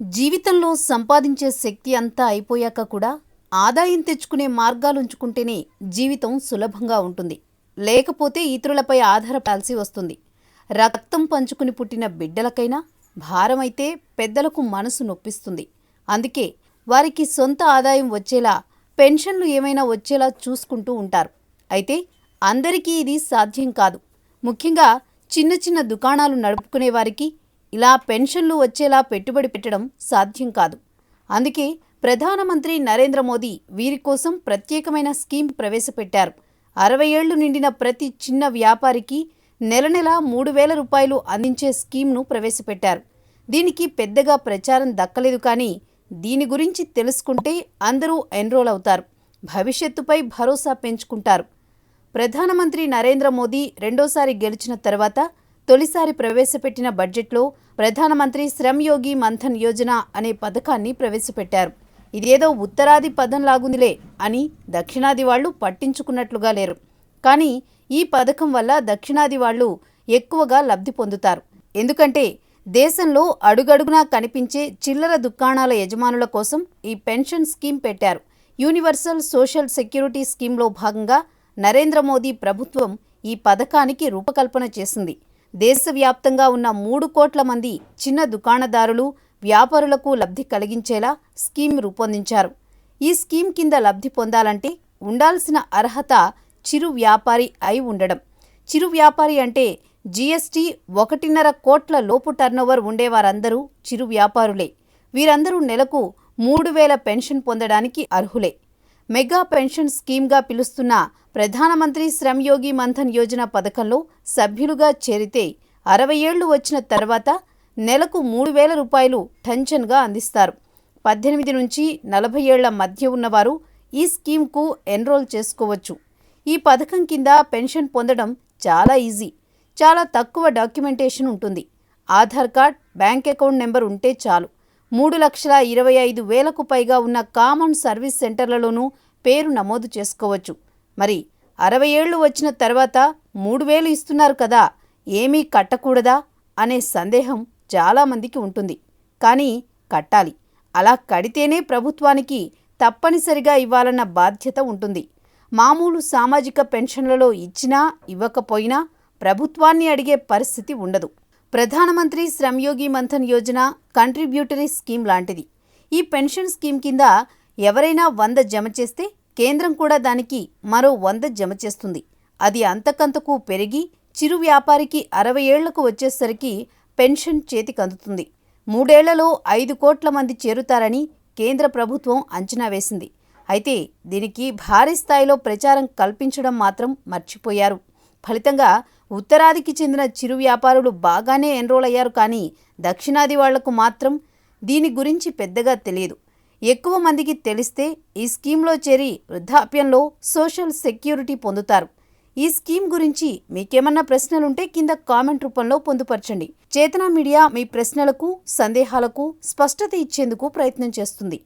జీవితంలో సంపాదించే శక్తి అంతా అయిపోయాక కూడా ఆదాయం తెచ్చుకునే మార్గాలు ఉంచుకుంటేనే జీవితం సులభంగా ఉంటుంది. లేకపోతే ఇతరులపై ఆధారపడాల్సి వస్తుంది. రక్తం పంచుకుని పుట్టిన బిడ్డలకైనా భారమైతే పెద్దలకు మనసు నొప్పిస్తుంది. అందుకే వారికి సొంత ఆదాయం వచ్చేలా పెన్షన్లు ఏమైనా వచ్చేలా చూసుకుంటూ ఉంటారు. అయితే అందరికీ ఇది సాధ్యం కాదు. ముఖ్యంగా చిన్న చిన్న దుకాణాలు నడుపుకునే వారికి ఇలా పెన్షన్లు వచ్చేలా పెట్టుబడి పెట్టడం సాధ్యం కాదు. అందుకే ప్రధానమంత్రి నరేంద్ర మోదీ వీరి కోసం ప్రత్యేకమైన స్కీమ్ ప్రవేశపెట్టారు. అరవై ఏళ్ళు నిండిన ప్రతి చిన్న వ్యాపారికి నెల నెల మూడు వేల రూపాయలు అందించే స్కీమ్ను ప్రవేశపెట్టారు. దీనికి పెద్దగా ప్రచారం దక్కలేదు కానీ దీని గురించి తెలుసుకుంటే అందరూ ఎన్రోల్ అవుతారు. భవిష్యత్తుపై భరోసా పెంచుకుంటారు. ప్రధానమంత్రి నరేంద్ర మోదీ రెండోసారి గెలిచిన తర్వాత తొలిసారి ప్రవేశపెట్టిన బడ్జెట్లో ప్రధానమంత్రి శ్రమ్ యోగి మన్ధన్ యోజన అనే పథకాన్ని ప్రవేశపెట్టారు. ఇదేదో ఉత్తరాది పదం లాగుందిలే అని దక్షిణాది వాళ్ళు పట్టించుకున్నట్లుగా లేరు. కానీ ఈ పథకం వల్ల దక్షిణాది వాళ్ళు ఎక్కువగా లబ్ధి పొందుతారు. ఎందుకంటే దేశంలో అడుగడుగునా కనిపించే చిల్లర దుకాణాల యజమానుల కోసం ఈ పెన్షన్ స్కీమ్ పెట్టారు. యూనివర్సల్ సోషల్ సెక్యూరిటీ స్కీమ్లో భాగంగా నరేంద్ర మోదీ ప్రభుత్వం ఈ పథకానికి రూపకల్పన చేసింది. దేశవ్యాప్తంగా ఉన్న మూడు కోట్ల మంది చిన్న దుకాణదారులు వ్యాపారులకు లబ్ధి కలిగించేలా స్కీమ్ రూపొందించారు. ఈ స్కీమ్ కింద లబ్ధి పొందాలంటే ఉండాల్సిన అర్హత చిరు వ్యాపారి అయి ఉండడం. చిరు వ్యాపారి అంటే జీఎస్టీ ఒకటిన్నర కోట్ల లోపు టర్నోవర్ ఉండేవారందరూ చిరు వ్యాపారులే. వీరందరూ నెలకు మూడు వేల పెన్షన్ పొందడానికి అర్హులే. మెగా పెన్షన్ స్కీమ్గా పిలుస్తున్న ప్రధానమంత్రి శ్రమ్ యోగి మన్ధన్ యోజన పథకంలో సభ్యులుగా చేరితే అరవై ఏళ్ళు వచ్చిన తర్వాత నెలకు మూడు వేల రూపాయలు టెన్షన్గా అందిస్తారు. పద్దెనిమిది నుంచి నలభై ఏళ్ళ మధ్య ఉన్నవారు ఈ స్కీమ్కు ఎన్రోల్ చేసుకోవచ్చు. ఈ పథకం కింద పెన్షన్ పొందడం చాలా ఈజీ. చాలా తక్కువ డాక్యుమెంటేషన్ ఉంటుంది. Aadhaar card bank account number ఉంటే చాలు. మూడు లక్షల ఇరవై ఐదు వేలకు పైగా ఉన్న కామన్ సర్వీస్ సెంటర్లలోనూ పేరు నమోదు చేసుకోవచ్చు. మరి అరవై ఏళ్ళు వచ్చిన తర్వాత మూడు వేలు ఇస్తున్నారు కదా ఏమీ కట్టకూడదా అనే సందేహం చాలామందికి ఉంటుంది. కానీ కట్టాలి. అలా కడితేనే ప్రభుత్వానికి తప్పనిసరిగా ఇవ్వాలన్న బాధ్యత ఉంటుంది. మామూలు సామాజిక పెన్షన్లలో ఇచ్చినా ఇవ్వకపోయినా ప్రభుత్వాన్ని అడిగే పరిస్థితి ఉండదు. ప్రధానమంత్రి శ్రమ్యోగి మన్ధన్ యోజన కంట్రిబ్యూటరీ స్కీమ్ లాంటిది. ఈ పెన్షన్ స్కీమ్ కింద ఎవరైనా వంద జమ చేస్తే కేంద్రం కూడా దానికి మరో వంద జమ చేస్తుంది. అది అంతకంతకు పెరిగి చిరు వ్యాపారికి అరవై ఏళ్ళకు వచ్చేసరికి పెన్షన్ చేతికందుతుంది మూడేళ్ళలో ఐదు కోట్ల మంది చేరుతారని కేంద్ర ప్రభుత్వం అంచనా వేసింది. అయితే దీనికి భారీ స్థాయిలో ప్రచారం కల్పించడం మాత్రం మర్చిపోయారు. ఫలితంగా ఉత్తరాదికి చెందిన చిరు వ్యాపారులు బాగానే ఎన్రోల్ అయ్యారు కానీ దక్షిణాది వాళ్ళకు మాత్రం దీని గురించి పెద్దగా తెలియదు. ఎక్కువ మందికి తెలిస్తే ఈ స్కీమ్లో చేరి వృద్ధాప్యంలో సోషల్ సెక్యూరిటీ పొందుతారు. ఈ స్కీమ్ గురించి మీకేమన్నా ప్రశ్నలుంటే కింద కామెంట్ రూపంలో పొందుపరచండి. చేతన మీడియా మీ ప్రశ్నలకు సందేహాలకు స్పష్టత ఇచ్చేందుకు ప్రయత్నం చేస్తుంది.